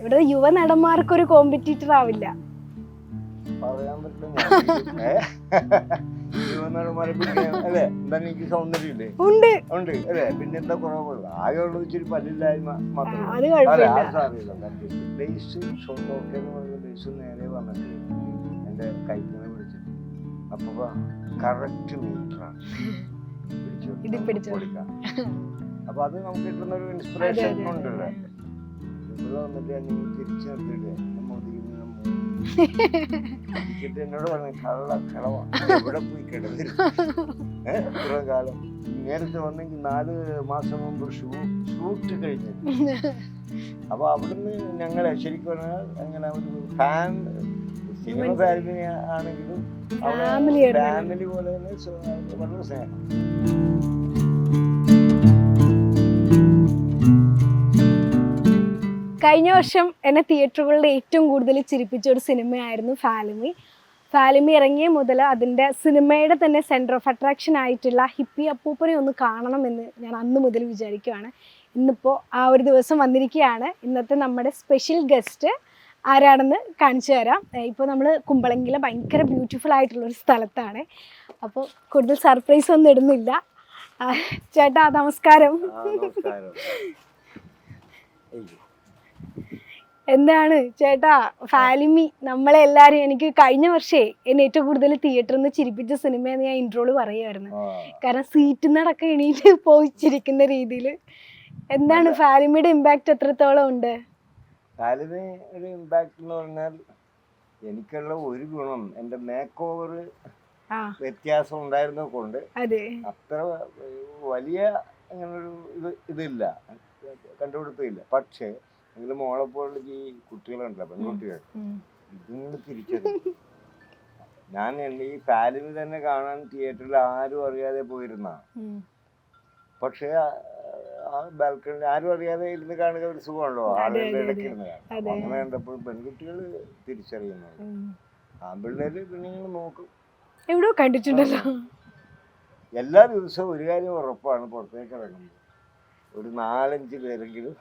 ഇവിടെ യുവ നടന്മാർക്ക് ഒരു കോമ്പറ്റീറ്റർ ആവില്ല. പറയാൻ പറ്റില്ല ഉണ്ട്. ഉണ്ട് അല്ലേ? പിന്നെന്താ ആകെ ഉള്ളത് ഇച്ചിരി പല്ലില്ലായ്മ മാത്രമേ ബേസ് ബേസ് നേരെ വന്നിട്ട് എന്റെ കൈക്കിനെ പിടിച്ചിട്ട്. അപ്പൊ കറക്റ്റ് മീറ്ററാണ് പിടിച്ചു ഇത് പിടിച്ചോ. കൊടുക്കാം അപ്പൊ അത് നമുക്ക് കിട്ടുന്ന ഒരു ഇൻസ്പിറേഷൻ. ഉണ്ടല്ലേ. ഇവിടെ വന്നിട്ട് നീ തിരിച്ചു നിർത്തിയിട്ട് നമ്മ ഒതുങ്ങി നമ്മ എന്നിട്ട് എന്നോട് പറഞ്ഞു കള്ള കളവാ. എവിടെ പോയി കിടന്നിരുന്നു കാലം. നേരത്തെ വന്നെങ്കിൽ നാല് മാസം മുമ്പ് ഷൂ ഷൂട്ട് കഴിഞ്ഞു. അപ്പൊ അവിടുന്ന് ഞങ്ങളെ ശരിക്കും പറഞ്ഞാൽ അങ്ങനെ ഒരു ഫാൻ സിനിമ ഫാമിലി ആണെങ്കിലും ഫാമിലി പോലെ തന്നെ വളരെ സ്നേഹം. കഴിഞ്ഞ വർഷം എന്നെ തിയേറ്ററുകളിൽ ഏറ്റവും കൂടുതൽ ചിരിപ്പിച്ച ഒരു സിനിമയായിരുന്നു ഫാലിമി. ഫാലിമി ഇറങ്ങിയ മുതൽ അതിന്റെ സിനിമയുടെ തന്നെ സെന്റർ ഓഫ് അട്രാക്ഷൻ ആയിട്ടുള്ള ഹിപ്പി അപ്പൂപ്പനെ ഒന്ന് കാണണമെന്ന് ഞാൻ അന്ന് മുതൽ വിചാരിക്കുകയാണ് ഇന്നിപ്പോൾ ആ ഒരു ദിവസം വന്നിരിക്കുകയാണ്. ഇന്നത്തെ നമ്മുടെ സ്പെഷ്യൽ ഗസ്റ്റ് ആരാണെന്ന് കാണിച്ചു തരാം. ഇപ്പോൾ നമ്മൾ കുമ്പളങ്കിലെ ഭയങ്കര ബ്യൂട്ടിഫുൾ ആയിട്ടുള്ള ഒരു സ്ഥലത്താണ്. അപ്പോൾ കൂടുതൽ സർപ്രൈസ് ഒന്നും ഇടുന്നില്ല. ചേട്ടാ നമസ്കാരം. എന്താണ് ചേട്ടാ ഫാലിമി നമ്മളെ എല്ലാരും എനിക്ക് കഴിഞ്ഞ വർഷേ എന്നെ ഏറ്റവും കൂടുതൽ തിയേറ്ററിൽ നിന്ന് ചിരിപ്പിച്ച സിനിമയെന്ന് ഞാൻ ഇൻട്രോൾ പറയുമായിരുന്നു കാരണം സീറ്റിൽ നടക്ക എണീറ്റ് പോയിച്ചിരിക്കുന്ന രീതിയിൽ എന്താണ് ഫാലിമിയുടെ ഇമ്പാക്റ്റ് എത്രത്തോളം ഉണ്ട്? ഫാലിമിയുടെ ഇമ്പാക്ട് എന്ന് പറഞ്ഞാൽ എനിക്കുള്ള ഒരു ഗുണം എന്റെ മേക്ക് ഓവർ വ്യത്യാസം ഉണ്ടായിരുന്നത് കൊണ്ട് അതെ. അത്ര വലിയ അങ്ങനൊരു ഇത് ഇതില്ല കണ്ടുപിടുത്തില്ല പക്ഷേ എങ്കിലും മോളെ പോലുള്ള ഈ കുട്ടികളുണ്ടല്ലോ പെൺകുട്ടികൾ. ഇതിങ്ങൾ തിരിച്ചത് ഞാൻ ഈ ഫാലിന് തന്നെ കാണാൻ തിയേറ്ററിൽ ആരും അറിയാതെ പോയിരുന്ന. പക്ഷേ ആ- ബാൽക്കണി ആരും അറിയാതെ ഇരുന്ന് കാണുക ഒരു സുഖമാണല്ലോ ആളുകളുടെ ഇടയ്ക്ക്. ഇരുന്ന് അങ്ങനെ കണ്ടപ്പോൾ പെൺകുട്ടികൾ തിരിച്ചറിയുന്നത് ആ ആൺപിള്ളേര് പിന്നെ നോക്കും. എവിടെയോ കണ്ടിട്ടുണ്ടല്ലോ. എല്ലാ ദിവസവും ഒരു കാര്യം ഉറപ്പാണ് പുറത്തേക്ക് ഇറങ്ങുമ്പോൾ. ഒരു നാലഞ്ച് പേരെങ്കിലും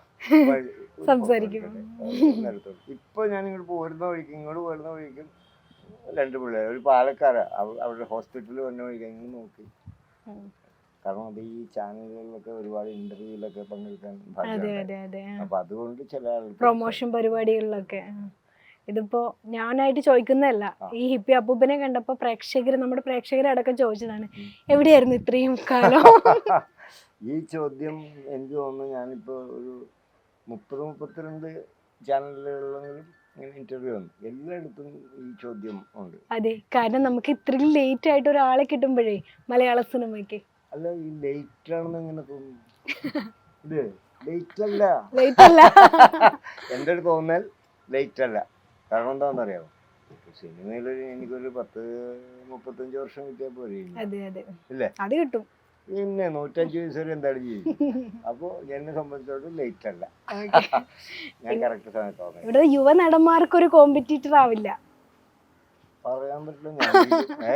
സംസാരിക്കും. ഇപ്പൊ ഞാൻ ഇങ്ങോട്ട് പോരുന്ന വഴിക്ക് ഇങ്ങോട്ട് പോരുന്ന വഴിക്കും രണ്ട് പിള്ളേർ ഒരു പാലക്കാരാ. അവ- അവരുടെ ഹോസ്പിറ്റലിൽ വന്ന വഴിക്ക് ഇങ്ങനെ നോക്കി. കാരണം അത് ഈ ചാനലുകളിലൊക്കെ ഒരുപാട് ഇന്റർവ്യൂലൊക്കെ പങ്കെടുക്കാൻ. അപ്പൊ അതുകൊണ്ട് ചില പ്രൊമോഷൻ പരിപാടികളിലൊക്കെ ഇതിപ്പോ ഞാനായിട്ട് ചോദിക്കുന്നതല്ല. ഈ ഹിപ്പി അപ്പൂപ്പനെ കണ്ടപ്പോ പ്രേക്ഷകർ നമ്മുടെ പ്രേക്ഷകരടക്കം ചോദിച്ചതാണ്. എവിടെയായിരുന്നു ഇത്രയും കാലം? ഈ ചോദ്യം എനിക്ക് തോന്നുന്നു ഞാനിപ്പോ ഒരു മുപ്പത് മുപ്പത്തിരണ്ട് ചാനലുകളിലെങ്കിലും ഇങ്ങനെ ഇന്റർവ്യൂ വന്നു. എല്ലായിടത്തും ഈ ചോദ്യം ഉണ്ട്. അതെ കാരണം നമുക്ക് ഇത്രയും ലേറ്റ് ആയിട്ട് ഒരാളെ കിട്ടുമ്പോഴേ മലയാള സിനിമയ്ക്ക്. അല്ല ഈ ലേറ്റ് ആണെന്ന് ഇങ്ങനെ തോന്നുന്നു ഇത് ലേറ്റ് അല്ല. ലേറ്റ് അല്ല. എന്റെ ഒരു തോന്നൽ ലേറ്റ് അല്ല. കാരണം എന്താണെന്നറിയാമോ സിനിമയിൽ എനിക്കൊരു പത്ത് മുപ്പത്തഞ്ച് വർഷം കിട്ടിയാൽ പോരെ ഇല്ലേ? അത് കിട്ടും. പിന്നെ നൂറ്റഞ്ച് വയസ്സ് വരെ എന്താണ് ചെയ്യും അപ്പോൾ എന്നെ സംബന്ധിച്ചിടത്തോളം ലേറ്റ് അല്ല. ഞാൻ കറക്റ്റ് സമയത്ത് ഇവിടെ ഇവിടെ യുവനടന്മാർക്ക് ഒരു കോമ്പറ്റീറ്റർ ആവില്ല. പറയാൻ പറ്റില്ല ഞാൻ യുവ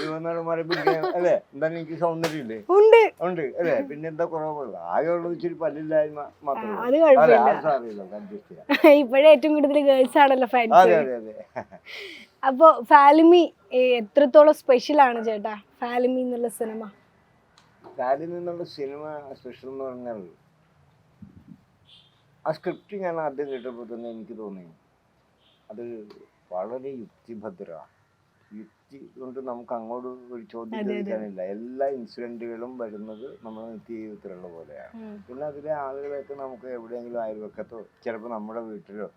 യുവനടന്മാരെ പിടിക്കാൻ അല്ലേ? എന്താണ് എനിക്ക് സൗന്ദര്യമില്ലേ? ഉണ്ട്. ഉണ്ട് അല്ലേ? പിന്നെ എന്താ കുറവുള്ളത്? ആകെ ഉള്ളത് ഇച്ചിരി പല്ലില്ലായ്മ മാത്രമേ അത് അതെ കുഴപ്പമില്ല ഇപ്പോഴേ ഏറ്റവും കൂടുതൽ ഗേൾസ് ആണല്ലോ അതെ ഫാൻസ് അതെ അതെ. അപ്പൊ ഫാലിമി ഏ, എത്രത്തോളം സ്പെഷ്യൽ ആണ് ചേട്ടാ? ഫാലിമി എന്നുള്ള സിനിമ ഫാലിമി എന്നുള്ള സിനിമ സ്പെഷ്യൽ എന്ന് പറഞ്ഞാൽ ആ സ്ക്രിപ്റ്റ് ഞാൻ ആദ്യം കേട്ടപ്പോൾ തന്നെ എനിക്ക് തോന്നി. അത് വളരെ യുക്തിഭദ്രമാണ് യുക്തി കൊണ്ട് നമുക്ക് അങ്ങോട്ട് ഒരു ചോദ്യം. ചോദിക്കാനില്ല. എല്ലാ ഇൻസിഡന്റുകളും വരുന്നത് നമ്മുടെ നിത്യ ജീവിതത്തിലുള്ള പോലെയാണ്. പിന്നെ അതിലെ ആളുകളെയൊക്കെ നമുക്ക് എവിടെയെങ്കിലും അയൽവക്കത്തോ ചിലപ്പോൾ നമ്മുടെ വീട്ടിലോ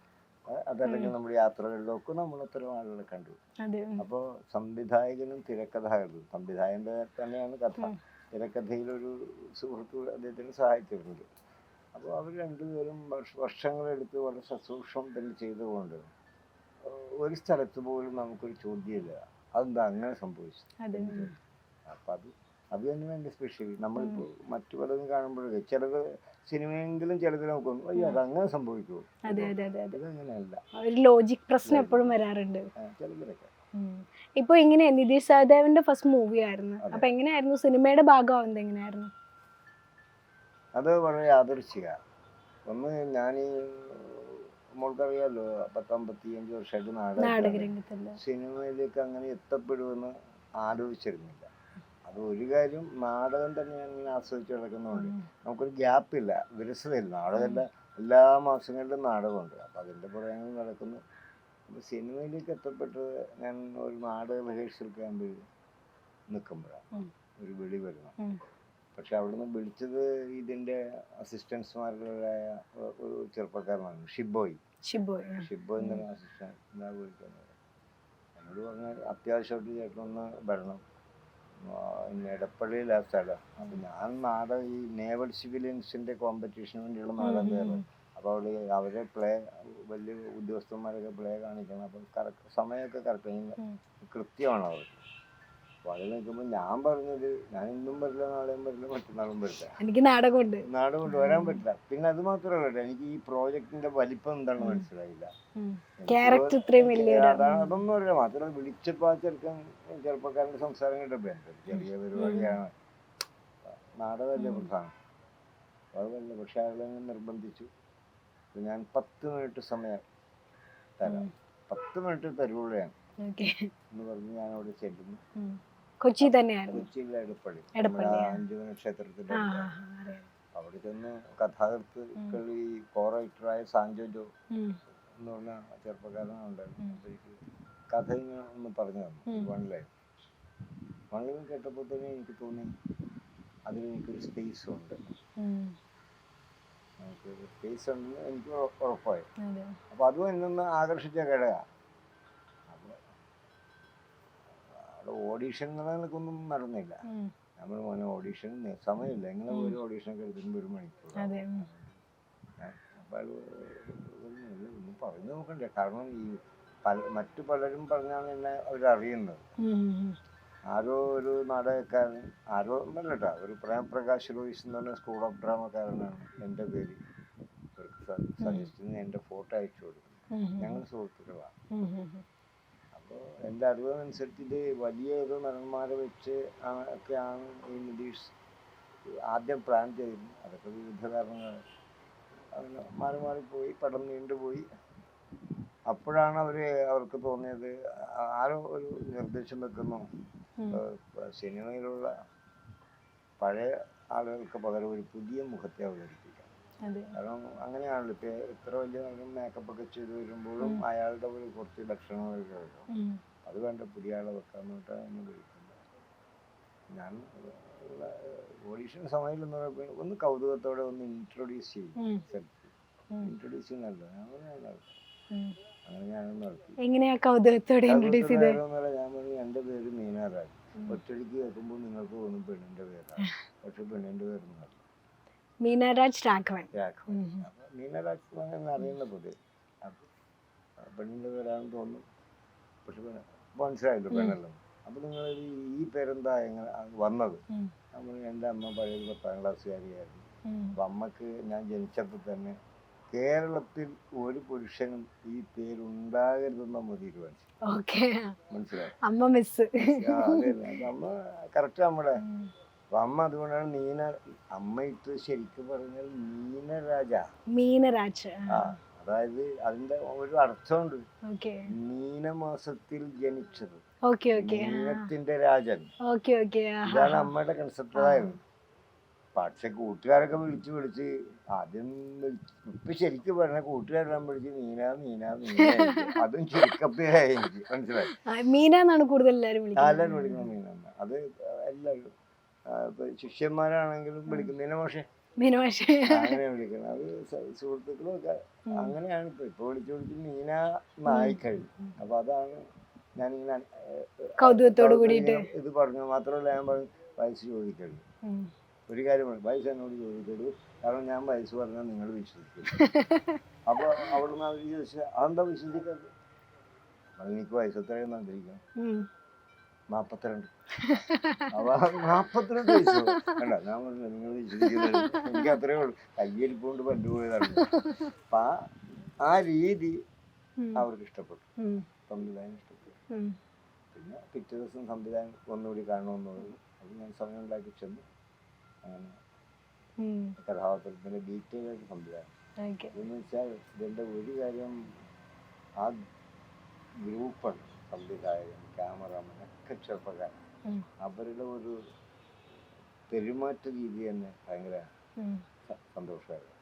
അതല്ലെങ്കിൽ നമ്മുടെ യാത്രകളിലൊക്കെ നമ്മൾ അത്തരം ആളുകളെ കണ്ടു. അപ്പോൾ സംവിധായകനും തിരക്കഥാകൃത്തും സംവിധായകന്റെ തന്നെയാണ് കഥ. തിരക്കഥയിലൊരു സുഹൃത്ത് അദ്ദേഹത്തിന് സഹായിച്ചിരുന്നത്. അപ്പോൾ അവർ രണ്ടുപേരും വർഷങ്ങൾ വർഷങ്ങളെടുത്ത് വളരെ സസൂക്ഷ്മത്തിൽ തന്നെ ചെയ്തുകൊണ്ട് ഒരു സ്ഥലത്ത് പോലും നമുക്കൊരു ചോദ്യമില്ല. അതെന്താ അങ്ങനെ സംഭവിച്ചു. അപ്പം അത് അത് തന്നെ എന്റെ സ്പെഷ്യൽ നമ്മളിപ്പോൾ മറ്റു പലതും കാണുമ്പോഴേ ചിലത് സിനിമയെങ്കിലും ചിലത് നോക്കും അയ്യോ അത് അങ്ങനെ സംഭവിക്കുമോ അതെ അതെ അതെ അതെ. ഇതങ്ങനെയല്ല. ഒരു ലോജിക് പ്രശ്നം എപ്പോഴും വരാറുണ്ട്. ചിലതിലൊക്കെ. ഇപ്പൊ ഇങ്ങനെ നിതീഷ് സഹദേവന്റെ ഫസ്റ്റ് മൂവി ആയിരുന്നു. അപ്പൊ എങ്ങനെയായിരുന്നു? സിനിമയുടെ ഭാഗമാവുന്നത് എങ്ങനെയായിരുന്നു? അത് വളരെ ആദർശിക ഒന്ന് ഞാൻ ഈ മോൾക്കറിയാലോ പത്തമ്പത്തിയഞ്ച് വർഷമായിട്ട് നാടക സിനിമയിലേക്ക് അങ്ങനെ എത്തപ്പെടുമെന്ന് ആലോചിച്ചിരുന്നില്ല. അത് ഒരു കാര്യം നാടകം തന്നെ ഞാൻ ഇങ്ങനെ ആസ്വദിച്ച് കിടക്കുന്നതുകൊണ്ട് നമുക്കൊരു ഗ്യാപ്പില്ല വിരസതയില്ല. നാടകമല്ല എല്ലാ മാസങ്ങളിലും നാടകമുണ്ട്. അപ്പം അതിന്റെ പുറകെ നടക്കുന്നു. അപ്പോൾ സിനിമയിലേക്ക് എത്തപ്പെട്ടത് ഞാൻ ഒരു നാടക റിഹേഴ്സൽ ക്യാമ്പിൽ നിൽക്കുമ്പോഴാണ് ഒരു വിളി വരുന്നത് പക്ഷെ അവിടുന്ന് വിളിച്ചത് ഇതിന്റെ അസിസ്റ്റൻസ്മാരുടേതായ ഒരു ചെറുപ്പക്കാരനാണ് ഷിബോയ്. ഷിബോയ് ഷിബോയ് എന്താ വിളിക്കുന്നത്. എന്നോട് പറഞ്ഞാൽ അത്യാവശ്യമായിട്ട് ചേട്ടനൊന്ന് വരണം. ആ, ഇന്ന് എടപ്പള്ളിയിലാ സ്ഥലം. അപ്പം ഞാൻ നാടൻ ഈ നേവൽ സിവിലിയൻസിന്റെ കോമ്പറ്റീഷന് വേണ്ടിയുള്ള നാടകം കയറും അപ്പോൾ അവിടെ അവരെ പ്ലേ വലിയ ഉദ്യോഗസ്ഥന്മാരൊക്കെ പ്ലേ കാണിക്കണം. അപ്പം കറക്റ്റ് സമയമൊക്കെ കറക്റ്റ്. കൃത്യമാണ് അവർക്ക് നിൽക്കുമ്പോൾ ഞാൻ പറഞ്ഞത് ഞാൻ ഇന്നും വരില്ല നാളെയും വരില്ല മറ്റന്നാളും വരില്ല. എനിക്ക് നാടകമുണ്ട്. നാട് കൊണ്ടുവരാൻ പറ്റില്ല. പിന്നെ അത് മാത്രമല്ല എനിക്ക് ഈ പ്രോജക്റ്റിന്റെ വലിപ്പം എന്താണെന്ന് മനസ്സിലായില്ല. ക്യാരക്ടർ ഇത്രയും വലിയൊരു അതാണ് അതൊന്നും അറിയില്ല മാത്രമല്ല വിളിച്ചപ്പോ ആ ചെറുക്കൻ ചെറുപ്പക്കാരന്റെ സംസാരം കേട്ടപ്പോ എന്ത് ചെറിയ പരിപാടിയാണ്. നാടകമല്ലേ പ്രധാനം? കുഴപ്പമില്ല പക്ഷെ അയാളെ നിർബന്ധിച്ചു. ഞാൻ പത്ത് മിനിറ്റ് സമയം തരാം. പത്ത് മിനിറ്റ് ഓക്കെ എന്ന് പറഞ്ഞ് ഞാൻ അവിടെ ചെല്ലുന്നു കൊച്ചി തന്നെയായിരുന്നു? കൊച്ചിയിലെ എടപ്പള്ളി. നമ്മുടെ ക്ഷേത്രത്തിന്റെ. അവിടെ ചെന്ന് കഥാകൃത്തുക്കൾ ഈ കോറൈറ്ററായ റൈറ്ററായ സാഞ്ചോജോ എന്ന് പറഞ്ഞ ചെറുപ്പക്കാരനുണ്ടായിരുന്നു ഉണ്ടായിരുന്നു എനിക്ക് കഥ ഇങ്ങനെ ഒന്ന് പറഞ്ഞു തന്നു. വൺ ലൈൻ വൺ ലൈൻ കേട്ടപ്പോൾ തന്നെ എനിക്ക് തോന്നി അതിൽ എനിക്കൊരു സ്പേസ് ഉണ്ട്. നമുക്ക് സ്പേസ് ഉണ്ടെന്ന് എനിക്ക് ഉറ- ഉറപ്പായി അപ്പൊ അപ്പോൾ അതും എന്നെ ആകർഷിച്ച ഘടക അപ്പോൾ ഓഡീഷൻ നടന്നില്ല. നമ്മൾ മോനെ ഓഡീഷൻ സമയമില്ല. ഇങ്ങനെ ഒരു ഓഡീഷനൊക്കെ എടുത്തിട്ട് ഒരു മണിക്കൂർ. അയാൾ ഒന്നും പറഞ്ഞു നോക്കണ്ടേ. കാരണം ഈ പല മറ്റു പലരും പറഞ്ഞാണ് എന്നെ അവരറിയുന്നത്. ആരോ ഒരു നാടകക്കാരൻ ആരോ ഒന്നല്ല കേട്ടോ ഒരു പ്രേംപ്രകാശ് റോയിസ് എന്ന് പറഞ്ഞ സ്കൂൾ ഓഫ് ഡ്രാമക്കാരനാണ് എന്റെ പേര്. സജസ്റ്റ് ചെയ്യുന്ന എന്റെ ഫോട്ടോ അയച്ചു കൊടുക്കും ഞങ്ങൾ സുഹൃത്തുക്കളാണ്. എന്റെ അറിവനുസരിച്ച് ഇത് വലിയ ഒരു നടന്മാരെ വെച്ച് ഒക്കെയാണ് ഈ നിതീഷ് ആദ്യം പ്ലാൻ ചെയ്തിരുന്നത്. അതൊക്കെ വിവിധ കാരണങ്ങൾ അങ്ങനെ മാറി മാറിപ്പോയി പടം നീണ്ടുപോയി അപ്പോഴാണ് അവർ അവർക്ക് തോന്നിയത് ആരോ ഒരു നിർദ്ദേശം വെക്കുന്നു. സിനിമയിലുള്ള പഴയ ആളുകൾക്ക് പകരം ഒരു പുതിയ മുഖത്തെ അവതരിപ്പിക്കാം കാരണം അങ്ങനെയാണല്ലോ. ഇപ്പൊ ഇത്ര വലിയ മേക്കപ്പ് ഒക്കെ ചെയ്ത് വരുമ്പോഴും അയാളുടെ ഒരു കുറച്ച് ലക്ഷണങ്ങൾ കേൾക്കും ഉം, അത് വേണ്ട പുതിയ ആളെ വെക്കാന്ന് പറഞ്ഞിട്ടാണ് എന്നെ വിളിക്കുന്നത്. ഞാൻ ഓഡീഷൻ സമയത്തിൽ ഒന്ന് കൗതുകത്തോടെ ഒന്ന് ഇൻട്രൊഡ്യൂസ് ചെയ്യും. സെൽഫ് ഇൻട്രൊഡ്യൂസ് ചെയ്യുന്നല്ലോ ഞാൻ എങ്ങനെയാ കൗതുകത്തോടെ ഇൻട്രൊഡ്യൂസ് ചെയ്ത് ഞാൻ പറഞ്ഞു എന്റെ പേര് മീനാറാജ് ഒറ്റടിക്ക് കേൾക്കുമ്പോൾ നിങ്ങൾക്ക് തോന്നും പെണ്ണിന്റെ പേരാണ്. പക്ഷെ പെണ്ണിന്റെ പേരൊന്നും മീനാരാജ് രാഘവൻ. രാഘവൻ. മീനരാജ് എന്ന് അറിയുന്നത് പെണ്ണിന്റെ പേരാണെന്ന് തോന്നും പക്ഷെ മനസ്സിലായില്ല പെണ്ണല്ലോ? അപ്പൊ നിങ്ങൾ ഈ പേരെന്താ എങ്ങനെ വന്നത്? നമ്മൾ എന്റെ അമ്മ പഴയ പത്താം ക്ലാസ്സുകാരിയായിരുന്നു. അപ്പൊ അമ്മയ്ക്ക് ഞാൻ ജനിച്ചപ്പോൾ തന്നെ കേരളത്തിൽ ഒരു പുരുഷനും ഈ പേരുണ്ടാകരുതെന്ന് അമ്മ തീരുമാനിച്ചു മനസ്സിലായി? അമ്മ കറക്റ്റ് നമ്മുടെ അപ്പൊ അമ്മ അതുകൊണ്ടാണ് നീന അമ്മ ഇട്ട് ശരിക്കും പറഞ്ഞാൽ നീനരാജ. മീനരാജ ആ. അതായത് അതിന്റെ ഒരു അർത്ഥമുണ്ട്. മീന മീനമാസത്തിൽ ജനിച്ചത്. മീനത്തിന്റെ രാജൻ. ഇതാണ് അമ്മയുടെ കൺസെപ്റ്റ് അതായത് പക്ഷെ കൂട്ടുകാരൊക്കെ വിളിച്ച് വിളിച്ച് ആദ്യം ഇപ്പൊ ശരിക്കും പറഞ്ഞ കൂട്ടുകാരെല്ലാം വിളിച്ച് മീന മീന മീന അതും ചുരുക്കപ്പേരായി എനിക്ക് മനസ്സിലായി. മീന എന്നാണ് കൂടുതൽ എല്ലാരും വിളിക്കുന്നത്. എല്ലാവരും വിളിക്കുന്നത് മീന. അത് എല്ലാവരും ശിഷ്യന്മാരാണെങ്കിലും വിളിക്കുന്നതിനെ പക്ഷേ അങ്ങനെ വിളിക്കണം അത് സുഹൃത്തുക്കളും ഒക്കെ അങ്ങനെയാണ് ഇപ്പൊ. ഇപ്പൊ വിളിച്ചു വിളിച്ച് മീന നായിക്കഴിഞ്ഞു അപ്പൊ അതാണ് ഞാനിങ്ങനെ കൗതുകത്തോട് കൂടിയിട്ട്. ഇത് പറഞ്ഞു. മാത്രമല്ല ഞാൻ പറഞ്ഞു വയസ്സ് ചോദിക്കരുത്. ഒരു കാര്യമാണ് വയസ്സ് എന്നോട് ചോദിക്കരുത്. കാരണം ഞാൻ വയസ്സ് പറഞ്ഞാൽ നിങ്ങൾ വിശ്വസിക്കും അപ്പൊ അവിടുന്ന് അവർ ചോദിച്ചാൽ അതെന്താ വിശ്വസിക്കരുത് എനിക്ക് വയസ്സ് എത്രയും നന്ദിരിക്കണം ഉം. നാപ്പത്തിരണ്ട്. അപ്പൊ നാപ്പത്തിരണ്ട് വയസ്സ്. അല്ല ഞാൻ പറഞ്ഞു നിങ്ങൾ എനിക്ക് അത്രേ ഉള്ളൂ. കയ്യരിപ്പോണ്ട് പണ്ട് പോയതാണ്. അപ്പൊ ആ രീതി. അവർക്ക് ഇഷ്ടപ്പെട്ടു. സംവിധാനം ഇഷ്ടപ്പെട്ടു. പിന്നെ പിറ്റേ ദിവസം സംവിധാനം ഒന്നുകൂടി കാണണമെന്ന് പറഞ്ഞു. അത് ഞാൻ സമയം ഉണ്ടാക്കി ചെന്നു. അങ്ങനെ. കഥാപാത്രത്തിന്റെ ഡീറ്റെയിൽ ആയിട്ട് സംവിധാനം. എന്ന് വെച്ചാൽ ഇതിന്റെ ഒരു കാര്യം ആ ഗ്രൂപ്പാണ് സംവിധായകൻ ക്യാമറമാൻ. ഉം. അവരുടെ ഒരു പെരുമാറ്റ രീതി തന്നെ ഭയങ്കര സന്തോഷമായിരുന്നു.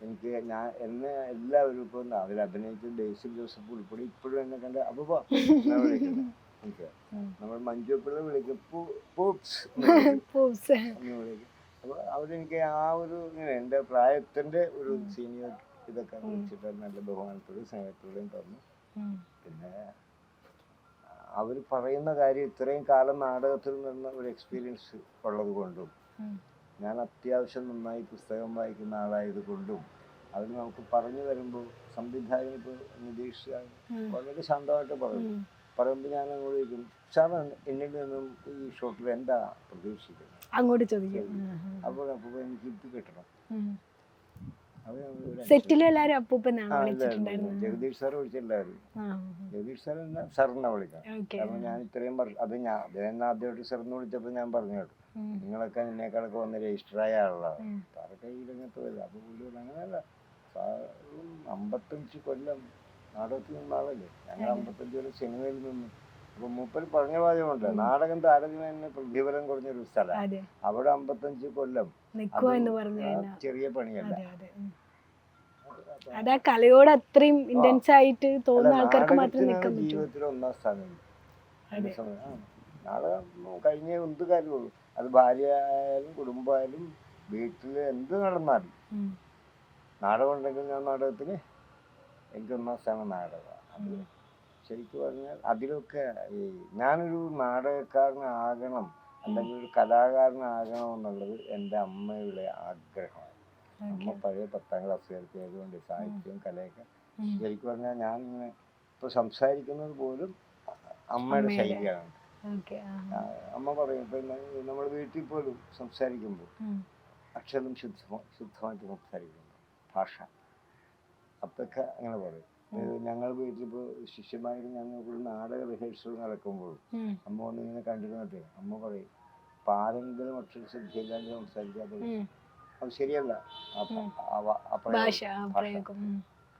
എനിക്ക് ഞാൻ എന്നെ എല്ലാവരും ഇപ്പൊ അതിൽ അഭിനയിച്ച ഡേസി ജോസഫ് ഉൾപ്പെടെ ഇപ്പോഴും എന്നെ കണ്ട് അപ്പൊ എന്നാ വിളിക്കുന്നത് എനിക്ക് നമ്മൾ മഞ്ജു പിള്ള വിളിക്കും അപ്പൊ പൂപ്സ് വിളിക്കും. അപ്പോൾ അവരെനിക്ക് ആ ഒരു ഇങ്ങനെ എന്റെ പ്രായത്തിന്റെ ഒരു സീനിയർ ഇതൊക്കെ വിളിച്ചിട്ട് നല്ല ബഹുമാനത്തോടെയും സ്നേഹത്തോടെയും തന്നു. പിന്നെ അവർ പറയുന്ന കാര്യം ഇത്രയും കാലം നാടകത്തിൽ നിന്ന് ഒരു എക്സ്പീരിയൻസ് ഉള്ളത് കൊണ്ടും ഞാൻ അത്യാവശ്യം നന്നായി പുസ്തകം വായിക്കുന്ന ആളായത് കൊണ്ടും അവർ നമുക്ക് പറഞ്ഞു തരുമ്പോൾ സംവിധായകൻ ഇപ്പോൾ നിതീഷ്. വളരെ ശാന്തമായിട്ട് പറയും. പറയുമ്പോൾ ഞാൻ അങ്ങോട്ട് ചോദിക്കും സാർ എന്നിൽ നിന്നും ഈ ഷോട്ടിൽ എന്താ പ്രതീക്ഷിക്കുന്നത്? അങ്ങോട്ട് ചോദിക്കും. അപ്പോൾ അപ്പോൾ എനിക്ക് ഇത് കിട്ടണം. സെറ്റിലും എല്ലാരും അപ്പൂപ്പനാണ് വിളിച്ചിട്ടുണ്ടായിരുന്നത്. ജഗദീഷ് സാർ വിളിച്ചിട്ടുണ്ടായിരുന്നു. ജഗദീഷ് സാർ എന്നാ സാറിനെ വിളിക്കാം കാരണം ഞാൻ ഇത്രയും വർഷം അത് ഞാൻ അദ്ദേഹം ആദ്യമായിട്ട് സാറിന് വിളിച്ചപ്പോൾ ഞാൻ പറഞ്ഞു കേട്ടു. നിങ്ങളൊക്കെ എന്നെക്കാളൊക്കെ വന്ന് രജിസ്റ്ററായ ആയ ആളാണ്. സാറൊക്കെ ഈ രംഗത്ത് വരും അപ്പോൾ പുള്ളി അങ്ങനെയല്ല. സാറും അമ്പത്തഞ്ച് കൊല്ലം നാടകത്തിൽ നിന്ന ആളല്ലേ? ഞങ്ങൾ. അമ്പത്തഞ്ച് കൊല്ലം സിനിമയിൽ നിന്ന്. അപ്പൊ മൂപ്പര് പറഞ്ഞ വാചകമുണ്ട് നാടകം താരതമ്യം തന്നെ പ്രതിഫലം കുറഞ്ഞൊരു സ്ഥലം. അവിടെ അമ്പത്തഞ്ച് കൊല്ലം ചെറിയ പണിയല്ല. അതെ കലയോട് അത്രയും ഇന്റൻസ് ആയിട്ട് തോന്നുന്ന ആൾക്കാർക്ക് മാത്രം നാടകത്തിനാണ് നിൽക്കാൻ പറ്റൂ. ജീവിതത്തിൽ ഒന്നാം സ്ഥാനം നാടകം കഴിഞ്ഞ എന്ത് കാര്യമുള്ളൂ. അത് ഭാര്യ ആയാലും കുടുംബമായാലും വീട്ടിൽ എന്ത് നടന്നാലും. നാടകം ഉണ്ടെങ്കിൽ ഞാൻ നാടകത്തിന് എനിക്ക് ഒന്നാം സ്ഥാനം നാടകമാണ്. ശരിക്കും പറഞ്ഞാൽ അതിലൊക്കെ ഈ ഞാനൊരു നാടകക്കാരനാകണം അല്ലെങ്കിൽ ഒരു കലാകാരനാകണം എന്നുള്ളത് എന്റെ അമ്മയുടെ ആഗ്രഹമാണ്. അമ്മ പഴയ പത്താം ക്ലാസ്സുകാർക്ക് ആയതുകൊണ്ട് സാഹിത്യവും കലയൊക്കെ. ശരിക്കും പറഞ്ഞാൽ ഞാനിങ്ങനെ ഇപ്പോൾ സംസാരിക്കുന്നത് പോലും അമ്മയുടെ. ശൈലിയാണ്. അമ്മ പറയും ഇപ്പം നമ്മൾ വീട്ടിൽ പോലും സംസാരിക്കുമ്പോൾ അക്ഷരം ശുദ്ധ ശുദ്ധമായിട്ട് സംസാരിക്കുന്നു ഭാഷ. അപ്പൊക്കെ അങ്ങനെ പറയും. ഞങ്ങൾ വീട്ടിലിപ്പോ ശിഷ്യമായിട്ട് ഞങ്ങൾ ഇവിടെ നാടക റിഹേഴ്സൽ നടക്കുമ്പോൾ. അമ്മ വന്ന് ഇങ്ങനെ കണ്ടിരുന്നിട്ട് അമ്മ പറയും ഇപ്പം ആരെങ്കിലും അക്ഷരശുദ്ധിയില്ലാണ്ട് സംസാരിക്കാതെ. അത് ശരിയല്ല.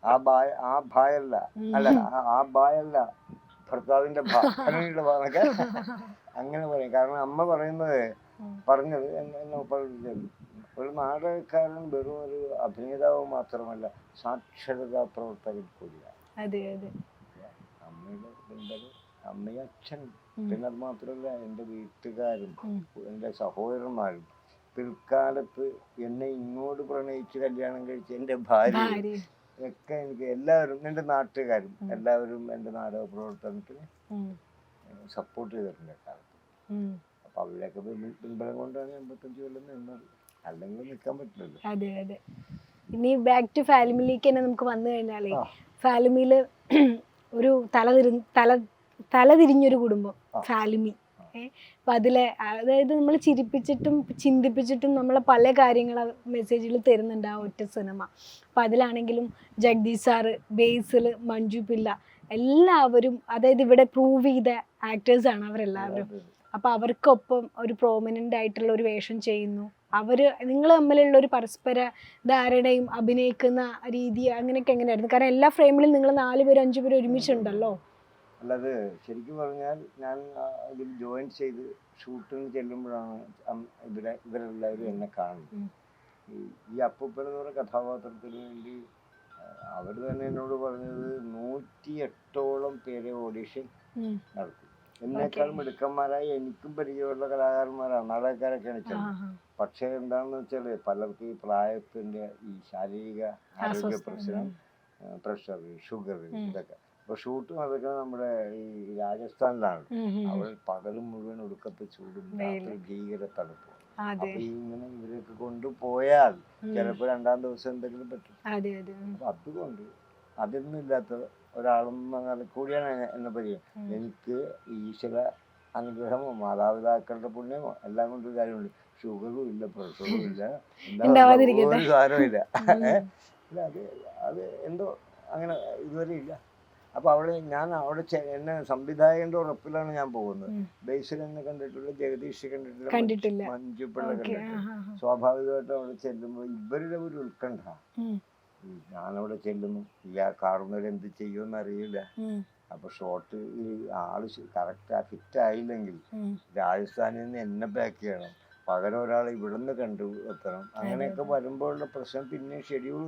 ആ ഭായ. ആ ഭായല്ല. അല്ല ആ- ഭായല്ല. ഭർത്താവിന്റെ ഭാ ഭാഗമൊക്കെ. അങ്ങനെ പറയും. കാരണം അമ്മ പറയുന്നത്. പറഞ്ഞത് എന്നെ പറഞ്ഞത് ഒരു നാടകക്കാരൻ വെറും ഒരു അഭിനേതാവ് മാത്രമല്ല സാക്ഷരതാ പ്രവർത്തകൻ കൂടിയാണ്. അമ്മയുടെ ബന്ധം അമ്മയും അച്ഛനും. പിന്നെ അത് മാത്രമല്ല എന്റെ വീട്ടുകാരും. എന്റെ സഹോദരന്മാരും. പിൽക്കാലത്ത് എന്നെ ഇങ്ങോട്ട് പ്രണയിച്ച് കല്യാണം കഴിച്ച എന്റെ ഭാര്യ ഭാര്യ ഒക്കെ എനിക്ക് എല്ലാവരും എന്റെ നാട്ടുകാരും എല്ലാവരും എന്റെ നാടക പ്രവർത്തനത്തിന് സപ്പോർട്ട് ചെയ്തിട്ടുണ്ട് കാലത്ത്. ഉം. അപ്പോൾ അവരുടെയൊക്കെ പിൻബലം കൊണ്ടാണ് എൺപത്തഞ്ച് കൊല്ലം നിന്നത് അല്ലെങ്കിൽ നിൽക്കാൻ പറ്റില്ലല്ലോ അതെ അതെ ഇനി ബാക്ക് ടു ഫാലിമിലേക്ക് തന്നെ നമുക്ക് വന്നു കഴിഞ്ഞാലേ ആ. ഫാലിമിയിൽ ഒരു തല തിരി തല തല തിരിഞ്ഞൊരു കുടുംബം. ഫാലിമി അപ്പൊ അപ്പം അതിലെ അതായത് നമ്മൾ ചിരിപ്പിച്ചിട്ടും ചിന്തിപ്പിച്ചിട്ടും നമ്മളെ പല കാര്യങ്ങൾ മെസ്സേജിൽ തരുന്നുണ്ട് ആ ഒറ്റ സിനിമ അപ്പം അതിലാണെങ്കിലും ജഗദീഷ് സാറ് ബേസിൽ മഞ്ജു പിള്ള എല്ലാവരും അതായത് ഇവിടെ പ്രൂവ് ചെയ്ത ആക്ടേഴ്സാണ് അവരെല്ലാവരും അത് അപ്പൊ അവർക്കൊപ്പം ഒരു പ്രോമിനന്റ് ആയിട്ടുള്ള ഒരു വേഷം ചെയ്യുന്നു. അവർ നിങ്ങൾ തമ്മിലുള്ള ഒരു പരസ്പര ധാരണയും അഭിനയിക്കുന്ന രീതി അങ്ങനെയൊക്കെ എങ്ങനെയായിരുന്നു? കാരണം എല്ലാ ഫ്രെയിമിലും നിങ്ങൾ നാല് പേരും അഞ്ചു പേരും ഒരുമിച്ചുണ്ടല്ലോ. അല്ലാതെ ശരിക്കും പറഞ്ഞാൽ ഞാൻ ഇതിൽ ജോയിൻ ചെയ്ത് ഷൂട്ടിന് ചെല്ലുമ്പോഴാണ് ഇവരെ ഇവരെല്ലാവരും എന്നെ കാണുന്നത്. ഈ അപ്പൂപ്പൻ എന്ന് പറയുന്ന കഥാപാത്രത്തിന് വേണ്ടി അവർ തന്നെ എന്നോട് പറഞ്ഞത് നൂറ്റി എട്ടോളം പേരെ ഓഡിഷൻ നടത്തി. എന്നേക്കാൾ മിടുക്കന്മാരായി എനിക്കും പരിചയമുള്ള കലാകാരന്മാരാണ്. ചെന്നത് ആ, പക്ഷേ എന്താണെന്ന് വെച്ചാൽ പലർക്കും ഈ പ്രായത്തിന്റെ ഈ ശാരീരിക ആരോഗ്യ പ്രശ്നം പ്രഷർ ഷുഗർ ഇതൊക്കെ. അപ്പൊ ഷൂട്ട് നടക്കുന്നത് നമ്മുടെ ഈ രാജസ്ഥാനിലാണ്. അവിടെ പകലും മുഴുവൻ ഒടുക്കത്തെ ചൂടും രാത്രി ഭീകര തണുപ്പും. അപ്പൊ ഇങ്ങനെ ഇവരൊക്കെ കൊണ്ടുപോയാൽ. ചിലപ്പോ രണ്ടാം ദിവസം എന്തെങ്കിലും പറ്റും. അതുകൊണ്ട് അതൊന്നും ഇല്ലാത്ത നിലയിൽ കൂടിയാണ് എന്നെ- പരിചയം എനിക്ക് ഈശ്വര അനുഗ്രഹമോ മാതാപിതാക്കളുടെ പുണ്യമോ എല്ലാം കൊണ്ട് കാര്യമുണ്ട്. ഷുഗറും ഇല്ല പ്രഷറും ഇല്ല. ഒരു സാരമില്ല അല്ല ഇല്ല അത് അത് എന്തോ അങ്ങനെ ഇതുവരെ ഇല്ല. അപ്പൊ അവിടെ ഞാൻ അവിടെ എന്നെ സംവിധായകന്റെ ഉറപ്പിലാണ് ഞാൻ പോകുന്നത്. ബേസിലെന്നെ കണ്ടിട്ടുള്ള എന്നെ കണ്ടിട്ടില്ല. ജഗദീഷ് കണ്ടിട്ടില്ല. മഞ്ജു പിള്ള കണ്ടിട്ടുണ്ട് കണ്ടിട്ടില്ല സ്വാഭാവികമായിട്ടും അവിടെ ചെല്ലുമ്പോൾ ഇവരുടെ ഒരു ഉത്കണ്ഠ. ഞാനവിടെ ചെല്ലുന്നു. ഈ ആ കാണുന്നവർ എന്ത് ചെയ്യുമെന്ന് അറിയില്ല. അപ്പൊ ഷോട്ട് ഈ ആൾ കറക്റ്റ് ഫിറ്റ് ആയില്ലെങ്കിൽ രാജസ്ഥാനിൽ നിന്ന് എന്നെ ബാക്ക് ചെയ്യണം. പകരം ഒരാളെ ഇവിടുന്ന് കണ്ടു എത്തണം അങ്ങനെയൊക്കെ വരുമ്പോഴുള്ള പ്രശ്നം പിന്നെ ഷെഡ്യൂൾ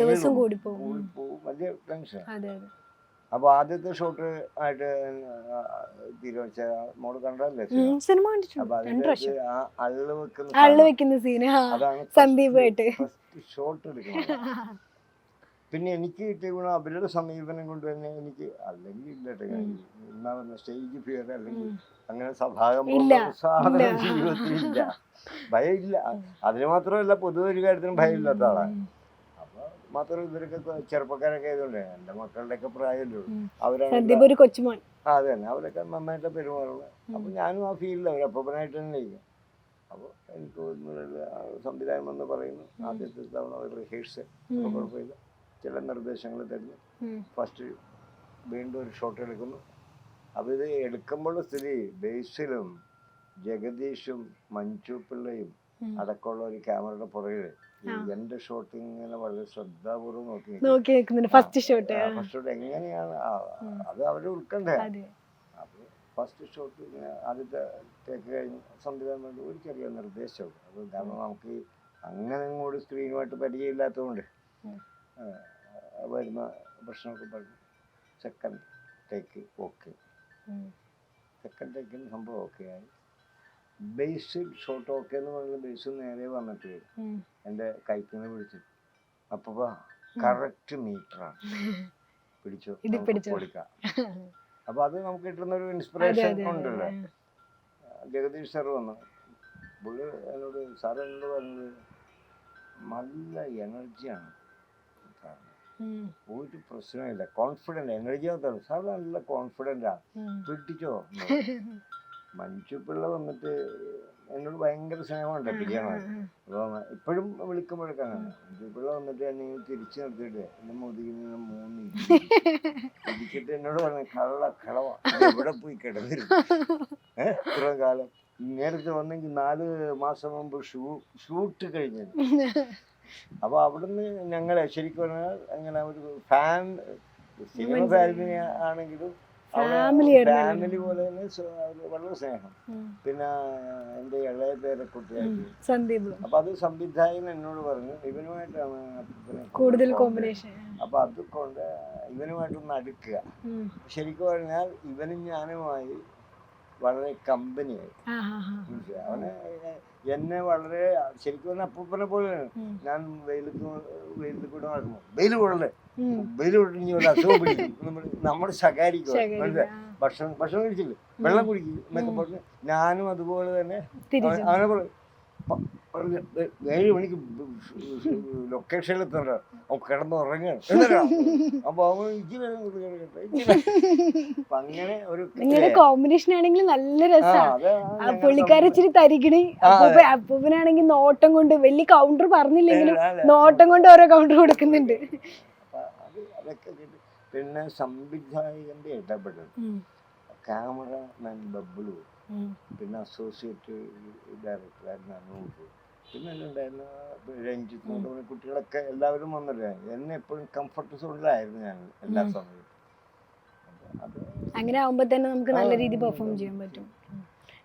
ദിവസം കൂടി പോകും കൂടി പോകും വലിയ ടെൻഷൻ അതെ അതെ അപ്പൊ ആദ്യത്തെ ഷോട്ട് ആയിട്ട് തീരുമാനിച്ച മോൾ കണ്ടല്ലേ സിനിമ? കണ്ടിട്ടുണ്ട്. അള്ളു വെക്കുന്ന അള്ളു വെക്കുന്ന സന്ദീപ് സന്ദീപായിട്ട് ഷോട്ട് എടുക്കുന്നത്. പിന്നെ എനിക്ക് കിട്ടിയ ഗുണം അവരുടെ സമീപനം കൊണ്ട് തന്നെ എനിക്ക് അല്ലെങ്കിൽ ഇല്ല കേട്ടോ. ഞാൻ എന്നാ പറഞ്ഞ സ്റ്റേജ് ഫിയർ അല്ലെങ്കിൽ അങ്ങനെ സഭാഗം സാധനം ജീവിതത്തിൽ ഇല്ല. ഭയം ഇല്ല അതിന് മാത്രമല്ല പൊതുവെ ഒരു കാര്യത്തിനും ഭയമില്ലാത്ത ആളാണ് അപ്പൊ മാത്രം ഇവരൊക്കെ ചെറുപ്പക്കാരൊക്കെ ആയതുകൊണ്ട് എന്റെ മക്കളുടെ ഒക്കെ പ്രായമല്ലോ. അവരാണ് ഒരു കൊച്ചുമോൻ. ആ അതെ തന്നെ. അവരൊക്കെ നന്നായിട്ട് പെരുമാറുന്നത് അപ്പൊ ഞാനും ആ ഫീൽഡിൽ അവരപ്പനായിട്ട് തന്നെ ഇരിക്കും. അപ്പോൾ എനിക്ക് സംവിധാനം എന്ന് പറയുന്നു. ആദ്യത്തെ തവണ ഒരു റിഹേഴ്സൽ. കുഴപ്പമില്ല. ചില നിർദ്ദേശങ്ങൾ തരുന്നു. ഫസ്റ്റ് വീണ്ടും ഒരു ഷോട്ട് എടുക്കുന്നു. അപ്പോൾ ഇത് എടുക്കുമ്പോൾ സ്ഥിതി ബേസിലും ജഗദീഷും മഞ്ജു പിള്ളയും. അടക്കമുള്ള ഒരു ക്യാമറയുടെ പുറകിൽ ആ. എന്റെ ഷോട്ട് ഇങ്ങനെ വളരെ ശ്രദ്ധാപൂർവം നോക്കി നോക്കി നിൽക്കുന്നുണ്ട്. First shot. ഫസ്റ്റ് ഷോട്ട് എങ്ങനെയാണ്? അത് അവർ ഉൾക്കണ്ടേ? ഫസ്റ്റ് ഷോട്ട് ആദ്യത്തെ ടേക്ക് കഴിഞ്ഞ് സംവിധാനം വേണ്ടി ഒരു ചെറിയ നിർദ്ദേശം അത് കാരണം നമുക്ക് അങ്ങനെ അങ്ങോട്ട് സ്ക്രീനുമായിട്ട് പരിചയമില്ലാത്തതുകൊണ്ട് വരുന്ന പ്രശ്നമൊക്കെ പറഞ്ഞു. Second take okay. സെക്കൻഡ് ടേക്കിന് സംഭവം ഓക്കെ ആയി. ബേസ് ഷോട്ട് ഓക്കെ എന്ന് പറഞ്ഞ ബേസ് നേരെ വന്നിട്ട് എന്റെ എന്റെ കൈക്കിന്ന് പിടിച്ചു. അപ്പൊ കറക്റ്റ് മീറ്ററാണ് പിടിച്ചു. പൊളിക്കാം. അപ്പോൾ അത് നമുക്ക് കിട്ടുന്ന ഒരു ഇൻസ്പിറേഷൻ ഉണ്ടല്ലോ ജഗദീഷ് സാർ വന്നു. പുള്ളി എന്നോട് സാർ എന്നോട് പറഞ്ഞത് നല്ല എനർജിയാണ്. ഒരു പ്രശ്നമില്ല കോൺഫിഡന്റ് എനർജി മാത്രമാണ് സാർ നല്ല കോൺഫിഡന്റാണ് ആണ് പിടിച്ചോ? മഞ്ജു പിള്ള വന്നിട്ട് എന്നോട് ഭയങ്കര സ്നേഹമുണ്ട് പിരിയണം അപ്പോൾ ഇപ്പോഴും വിളിക്കുമ്പോഴൊക്കെ അങ്ങനെ. മഞ്ജു പിള്ള വന്നിട്ട് എന്നെ തിരിച്ചു നിർത്തിയിട്ട് എന്നെ മുതുകിൽ നിന്ന് മൂന്ന് ഇരിച്ചിട്ട് എന്നോട് പറഞ്ഞു കള്ള കളവ എവിടെ പോയി കിടന്നിരുന്നു? ഏഹ് ഇത്രയും കാലം. നേരത്തെ വന്നെങ്കിൽ നാല് മാസം മുമ്പ് ഷൂ ഷൂട്ട് കഴിഞ്ഞു അപ്പൊ അവിടുന്ന് ഞങ്ങളെ ശരിക്കും പറഞ്ഞാൽ അങ്ങനെ ഒരു ഫാൻ സിനിമ ഫാനിനെ ആണെങ്കിലും. ഫാമിലി പോലെ തന്നെ വളരെ സ്നേഹം. പിന്നെ എന്റെ ഇളയ പേരെ കുട്ടിയായിട്ട് സന്ദീപ്. അപ്പൊ അത് സംവിധായകൻ എന്നോട് പറഞ്ഞു ഇവനുമായിട്ടാണ് കൂടുതൽ. കോമ്പിനേഷൻ അപ്പൊ അതുകൊണ്ട് ഇവനുമായിട്ടൊന്ന് അടുക്കുക. ശരിക്കും പറഞ്ഞാൽ ഇവനും ഞാനുമായി വളരെ കമ്പനിയായി? അവന് എന്നെ വളരെ ശരിക്കും പറഞ്ഞാൽ അപ്പൂപ്പനെ പോലെയാണ്. ഞാൻ വെയിലത്ത് വെയിലത്ത് കൂടെ നടക്കുമ്പോൾ വെയിൽ കൊള്ളല്ലേ കൊണ്ടിഞ്ഞ് വല്ല അസുഖം പിടിക്കും നമ്മൾ നമ്മുടെ ശകാരിക്കും? ഭക്ഷണം ഭക്ഷണം കഴിച്ചില്ലേ? വെള്ളം കുടിക്കും എന്നൊക്കെ പറഞ്ഞ് ഞാനും അതുപോലെ തന്നെ അവനെ പറയും പ- പറഞ്ഞ് "ഏ- ഏഴ് മണിക്ക് ലൊക്കേഷനിൽ എത്തണ്ട അവൻ കിടന്ന് ഉറങ്ങുകയാണ് എന്നറിയാം അപ്പൊ അവൻ. അപ്പൊ അങ്ങനെ ഒരു നിങ്ങളുടെ കോമ്പിനേഷൻ ആണെങ്കിൽ നല്ല രസമാണ് അതാ ആ ഞങ്ങൾ പുള്ളിക്കാരി ഇച്ചിരി തരികിണി. അപ്പൂപ്പനാണെങ്കിൽ നോട്ടം കൊണ്ട് വലിയ കൗണ്ടർ പറഞ്ഞില്ലെങ്കിലും നോട്ടം കൊണ്ട് ഓരോ കൗണ്ടർ കൊടുക്കുന്നുണ്ട്. അതൊക്കെ കിട്ടി. പിന്നെ സംവിധായകന്റെ ഇടപെടൽ. ക്യാമറമാൻ ബബ്ലു പിന്നെ അസോസിയേറ്റ് ഡയറക്ടർ ആയിരുന്നു അനൂപ് പിന്നെ ഉണ്ടായിരുന്ന? രഞ്ജിത്ത് എന്ന് കുട്ടികളൊക്കെ എല്ലാവരും വന്നില്ലേ എന്നെ എപ്പോഴും കംഫർട്ട് സോണിലായിരുന്നു ഞാൻ എല്ലാ സമയത്തും. അങ്ങനെ ആവുമ്പോ തന്നെ നമുക്ക് നല്ല രീതിയിൽ പെർഫോം ചെയ്യാൻ പറ്റും.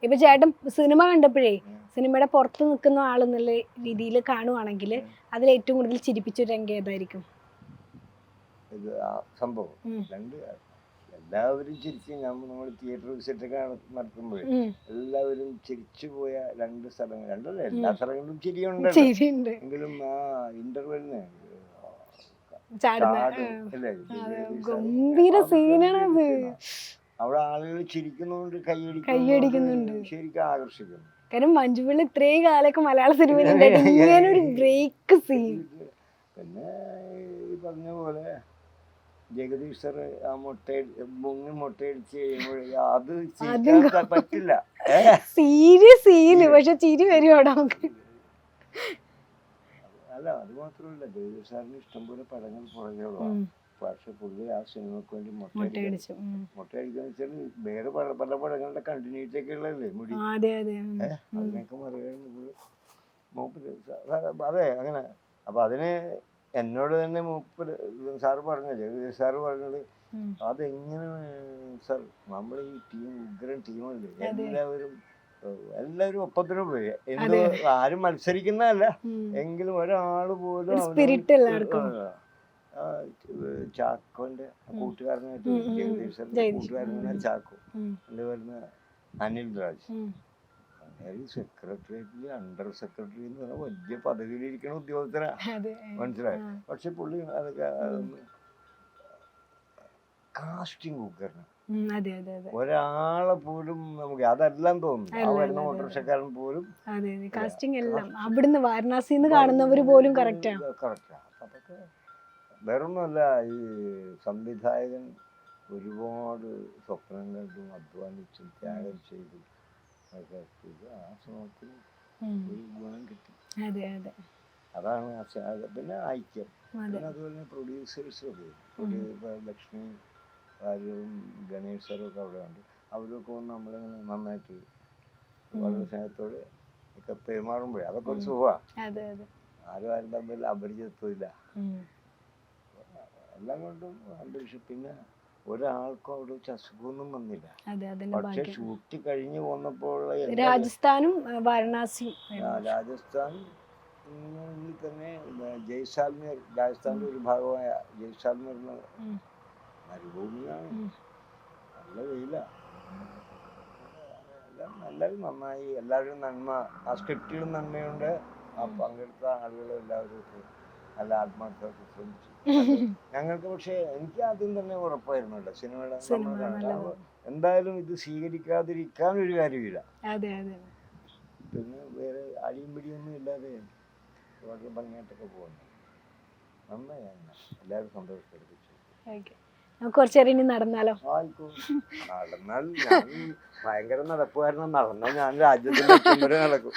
ഇപ്പൊ ചേട്ടൻ സിനിമ കണ്ടപ്പോഴേ സിനിമയുടെ പുറത്ത് നിൽക്കുന്ന ആളെന്നുള്ള രീതിയിൽ കാണുവാണെങ്കിൽ അതിൽ ഏറ്റവും കൂടുതൽ ചിരിപ്പിച്ച രംഗം ഏതായിരിക്കും? ഇത് ആ സംഭവം. രണ്ട് എല്ലാവരും ചിരിച്ച് നമ്മൾ തിയേറ്റർ വിസിറ്റൊക്കെ നടത്തുമ്പോഴേ ഉം. എല്ലാവരും ചിരിച്ചു പോയ രണ്ട് സ്ഥലങ്ങൾ രണ്ടല്ല എല്ലാ. സ്ഥലങ്ങളിലും ചിരിയുണ്ട് എങ്കിലും ആ ഇന്റർവെല്ലിന് ഗംഭീര സീനാണത്. അവിടെ ആളുകൾ ചിരിക്കുന്നോണ്ട് കയ്യടിക്കുന്നുണ്ട് കൈയടിക്കുന്നുണ്ട്. ശരിക്കും ആകർഷിക്കുന്നു കാരണം മഞ്ജുപിള്ള ഇത്രയും കാലൊക്കെ മലയാള സിനിമയിൽ ഇങ്ങനെ ഒരു ബ്രേക്ക് സീൻ പിന്നെ ഈ പറഞ്ഞ പോലെ ജഗദീഷ് സാർ ആ മുട്ട മുങ്ങി മുട്ടയടിച്ച് അത് ചിരിക്കാൻ പറ്റില്ല. സീരിയസ് സീന് പക്ഷെ ചിരി വരുവാടോ നമുക്ക്. അല്ല അത് മാത്രമല്ല ജഗദീഷ് സാറിന് ഇഷ്ടംപോലെ പടങ്ങൾ പുറകെയുള്ള. പക്ഷെ പുള്ളി ആ സിനിമക്ക് വേണ്ടി മുട്ടയടിച്ചു. മുട്ടയടിക്കാന്ന് വെച്ചാൽ വേറെ പല പല പടങ്ങളുടെ കണ്ടിന്യൂറ്റി ഒക്കെ ഉള്ളതല്ലേ മുടി? അതിനൊക്കെ മറികടന്ന് അതെ അങ്ങനെ. അപ്പൊ അതിന് എന്നോട് തന്നെ മൂപ്പർ സാറ് പറഞ്ഞല്ലേ സാറ് പറഞ്ഞത്. അതെങ്ങനെ സാർ നമ്മൾ ഈ ടീം ഉഗ്രൻ ടീമല്ലേ. എല്ലാവരും എല്ലാവരും ഒപ്പത്തിന് പോയി എന്ത് ആരും മത്സരിക്കുന്നതല്ല. എങ്കിലും ഒരാൾ പോലും ചാക്കോന്റെ കൂട്ടുകാരനായിട്ട് ഉം. ചാക്കോ ഉം. എന്റെ വരുന്ന അനിൽ രാജ് അങ്ങനെ സെക്രട്ടേറിയറ്റിൽ അണ്ടർ സെക്രട്ടറി എന്ന് പറഞ്ഞാൽ വലിയ പദവിയിലിരിക്കുന്ന ഉദ്യോഗസ്ഥനാ അതെ. മനസ്സിലായി. പക്ഷെ പുള്ളി അതൊക്കെ കാസ്റ്റിംഗ് കുക്കറിന് ഒരാളെ പോലും നമുക്ക് അതെല്ലാം തോന്നുന്നു ആ വരുന്ന. ഓട്ടോറിക്ഷക്കാരൻ പോലും കാസ്റ്റിംഗ് എല്ലാം. അവിടുന്ന് വാരണാസിന്ന് കാണുന്നവര് പോലും കറക്റ്റാ കറക്റ്റാ അതൊക്കെ വേറൊന്നുമല്ല. ഈ സംവിധായകൻ ഒരുപാട് സ്വപ്നം കണ്ടും അധ്വാനിച്ചും ത്യാഗം ചെയ്തും. ചെയ്ത് ആ ശ്രമത്തിൽ ഒരു ഗുണം കിട്ടി. അതെ അതെ. അതാണ് പിന്നെ ഐക്യം. പിന്നെ അതുപോലെ പ്രൊഡ്യൂസേഴ്സും ഒക്കെ ലക്ഷ്മി കാര്യവും ഗണേഷ് സാറും ഒക്കെ അവിടെ ഉണ്ട്. അവരൊക്കെ വന്ന് നമ്മളിങ്ങനെ നന്നായിട്ട് വളരെ സ്നേഹത്തോടെ ഒക്കെ പെരുമാറുമ്പോഴേ അതൊക്കെ ഒരു സുഖമാണ് ആരും ആരും തമ്മിൽ അപരിചിതത്വമില്ല. എല്ലാം കൊണ്ടും അന്തരീക്ഷം. പിന്നെ ഒരാൾക്കും അവിടെ വെച്ച് അസുഖമൊന്നും വന്നില്ല പക്ഷെ ഷൂട്ട് കഴിഞ്ഞു പോന്നപ്പോൾ രാജസ്ഥാനും വാരണാസിയും ിൽ തന്നെ ജയ്സാൽമീർ രാജസ്ഥാന്റെ ഒരു ഭാഗമായ ജയ്സാൽമീർ. മരുഭൂമിയാണ്. നല്ല വെയില. എല്ലാവരും നന്നായി. എല്ലാവരും നന്മ ആ സ്ക്രിപ്റ്റിലും നന്മയുണ്ട്. ആ പങ്കെടുത്ത ആളുകളും എല്ലാവരും നല്ല ആത്മാർത്ഥമായിട്ട് ശ്രമിച്ചു. ഞങ്ങൾക്ക് പക്ഷേ എനിക്ക് ആദ്യം തന്നെ ഉറപ്പായിരുന്നല്ലോ സിനിമയുടെ എന്തായാലും ഇത് സ്വീകരിക്കാതിരിക്കാൻ ഒരു കാര്യമില്ല പിന്നെ വേറെ അടിയും പിടിയൊന്നും ഇല്ലാതെ വളരെ ഭംഗിയായിട്ടൊക്കെ പോകുന്നു. നന്നായി. എല്ലാവരും സന്തോഷപ്പെടുത്തിച്ചു. നമുക്ക് ഇനി നടന്നാലോ? നടന്നാൽ ഞാൻ ഭയങ്കര നടപ്പുകാരനാണ് നടന്നാൽ ഞാൻ രാജ്യത്തിന്റെ നടക്കും.